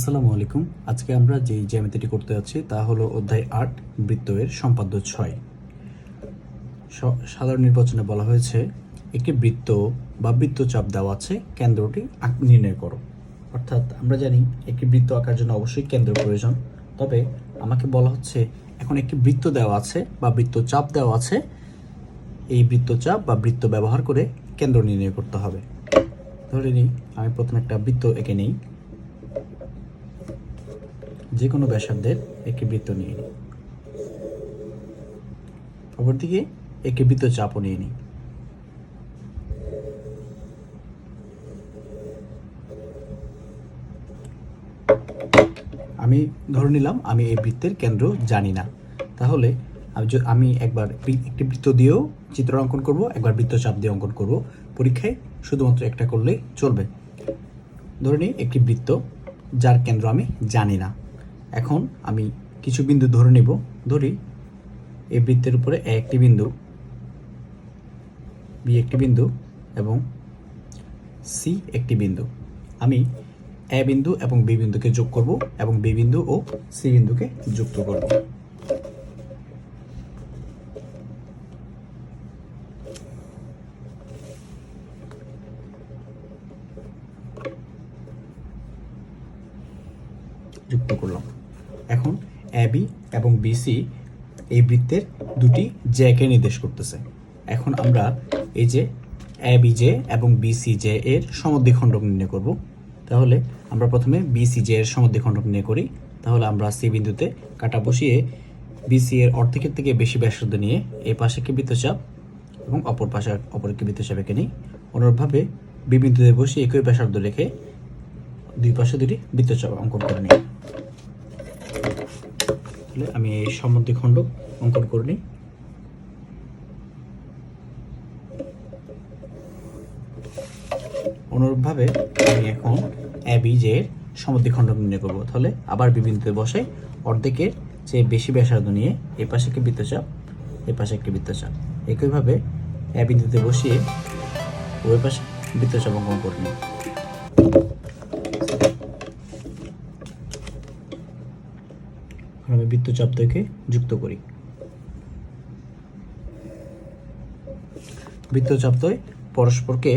আসসালামু আলাইকুম। আজকে আমরা যে জ্যামিতিটি করতে যাচ্ছি তা হলো অধ্যায় আট বৃত্ত এর সম্পাদ্য ছয়। সাধারণ নির্বাচনে বলা হয়েছে একটি বৃত্ত বা বৃত্তচাপ দেওয়া আছে, কেন্দ্রটি নির্ণয় করো। অর্থাৎ আমরা জানি একটি বৃত্ত আঁকার জন্য অবশ্যই কেন্দ্র প্রয়োজন। তবে আমাকে বলা হচ্ছে, এখন একটি বৃত্ত দেওয়া আছে বা বৃত্তচাপ দেওয়া আছে, এই বৃত্তচাপ বা বৃত্ত ব্যবহার করে কেন্দ্র নির্ণয় করতে হবে। ধরে নিই, আমি প্রথমে একটা বৃত্ত এঁকে নিই। যে কোনো ব্যাসার্ধের একটি বৃত্ত নিয়ে নিই। অপরদিকে একটি বৃত্ত চাপও নিয়ে নিই। আমি ধরে নিলাম আমি এই বৃত্তের কেন্দ্র জানি না। তাহলে আমি একবার একটি বৃত্ত দিয়েও চিত্র অঙ্কন করব, একবার বৃত্তচাপ দিয়ে অঙ্কন করব। পরীক্ষায় শুধুমাত্র একটা করলেই চলবে। ধরে নিই একটি বৃত্ত যার কেন্দ্র আমি জানি না। এখন আমি কিছু বিন্দু ধরে নিব। ধরি এই বৃত্তের উপরে এ একটি বিন্দু, বি একটি বিন্দু এবং সি একটি বিন্দু। আমি এ বিন্দু এবং বি বিন্দুকে যোগ করব এবং বি বিন্দু ও সি বিন্দুকে যুক্ত করব। যুক্ত করলাম। এখন এবি এবং বিসি এই বৃত্তের দুটি জ্যাকে নির্দেশ করতেছে। এখন আমরা এই যে এবি জে এবং বিসি জে এর সমদ্বিখণ্ডক নির্ণয় করব। তাহলে আমরা প্রথমে বিসি জে এর সমদ্বিখণ্ডক নির্ণয় করি। তাহলে আমরা সি বিন্দুতে কাটা বসিয়ে বিসি এর অর্ধেকের থেকে বেশি ব্যাসার্ধ নিয়ে এই পাশে একটি বৃত্তচাপ এবং অপর পাশে অপর একটি বৃত্তচাপ এঁকে নিই। অনুরূপভাবে বি বিন্দুতে বসিয়ে একই ব্যাসার্ধ রেখে দুই পাশে দুটি বৃত্তচাপ অঙ্কন করে নিই। তাহলে আমি এই সম্বন্ধে খণ্ড অঙ্কন করে নিই। অনুরূপভাবে আমি এখন যে খণ্ড নির্ণয় করব। তাহলে আবার বিবিন্দুতে বসে অর্ধেকের চেয়ে বেশি ব্যাসার্ধ নিয়ে এই পাশে একটি বৃত্তচাপ এই পাশে একটি বৃত্তচাপ। একইভাবে এ বিন্দুতে বসিয়ে ওই পাশে বৃত্তচাপ অঙ্কন করে নিই। এখন আমি বৃত্তচাপ থেকে যুক্ত করি। বৃত্তচাপ দ্বয় পরস্পরকে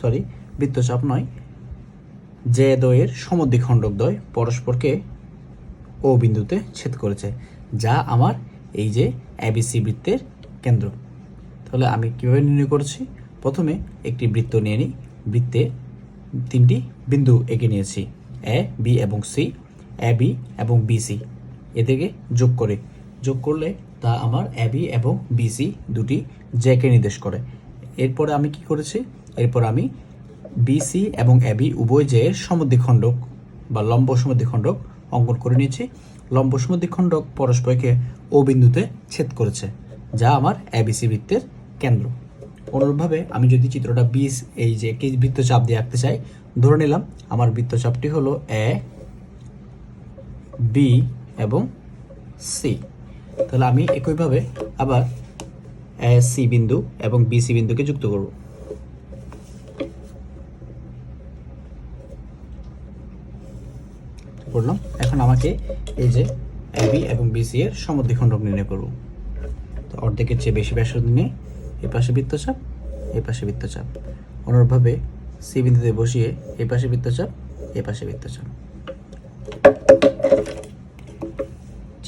সরি বৃত্তচাপ নয়, যে দ্বয়ের সমদ্বিখণ্ডক পরস্পরকে ও বিন্দুতে ছেদ করেছে, যা আমার এই যে এবিসি বৃত্তের কেন্দ্র। তাহলে আমি কীভাবে নির্ণয় করছি? প্রথমে একটি বৃত্ত নিয়ে নিই, বৃত্তে তিনটি বিন্দু এঁকে নিয়েছি এ বি এবং সি এ বি এবং বিসি এদেরকে যোগ করে। যোগ করলে তা আমার এ বি এবং বিসি দুটি জ্যাকে নির্দেশ করে। এরপরে আমি কি করেছি? এরপর আমি বিসি এবং এবি উভয় যে সমদ্বিখণ্ডক বা লম্ব সমদ্বিখণ্ডক অঙ্কন করে নিয়েছি। লম্ব সমদ্বিখণ্ডক পরস্পরকে ও বিন্দুতে ছেদ করেছে, যা আমার এবিসি বৃত্তের কেন্দ্র। অনুরূপভাবে আমি যদি চিত্রটা বিস, এই যে একটি বৃত্তচাপ দিয়ে আঁকতে চাই, ধরে নিলাম আমার বৃত্তচাপটি হলো এ, বি এবং সি তাহলে আমি একইভাবে আবার এ সি বিন্দু এবং বি সি বিন্দুকে যুক্ত করব। করলাম এখন আমাকে এই যে এবি এবং বিসি এর সমদ্বিখণ্ডক নির্ণয় করব। তো অর্ধেকের চেয়ে বেশি ব্যাসার্ধ নিয়ে এই পাশে বৃত্তচাপ এই পাশে বৃত্তচাপ। অনুরূপভাবে সি বিন্দুতে বসিয়ে এই পাশে বৃত্তচাপ এই পাশে বৃত্তচাপ।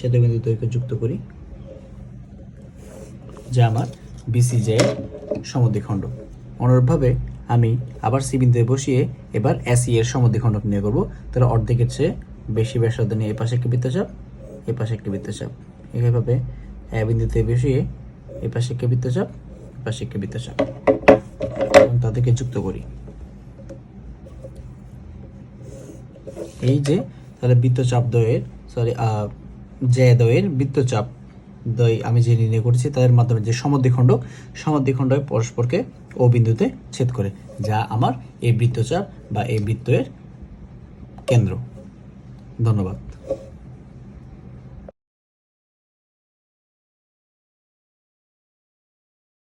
ছেদবিন্দু দৈর্ঘ্য যুক্ত করি, যা আমার বিসি জে সমদ্বিখণ্ড। অনুরূপভাবে আমি আবার সি বিন্দুতে বসিয়ে এবার এসি এর সমদ্বিখণ্ডক নিয়ে করব। তাহলে অর্ধেকের চেয়ে বেশি ব্যাসার্ধ নিয়ে এই পাশে একটি বৃত্তচাপ এই পাশে একটি বৃত্তচাপ। এইভাবে এ বিন্দুতে বসিয়ে এই পাশে একটি বৃত্তচাপ এই পাশে একটি বৃত্তচাপ। তাদেরকে যুক্ত করি। এই যে, তাহলে বৃত্তচাপ দ্বয়ের সরি যে দ্বয়ের বৃত্তচাপ দ্বয় আমি যে নির্ণয় করেছি, তাদের মাধ্যমে যে সমদ্বিখণ্ডক সমদ্বিখণ্ড পরস্পরকে ও বিন্দুতে ছেদ করে, যা আমার এই বৃত্তচাপ বা এই বৃত্তের কেন্দ্র। ধন্যবাদ।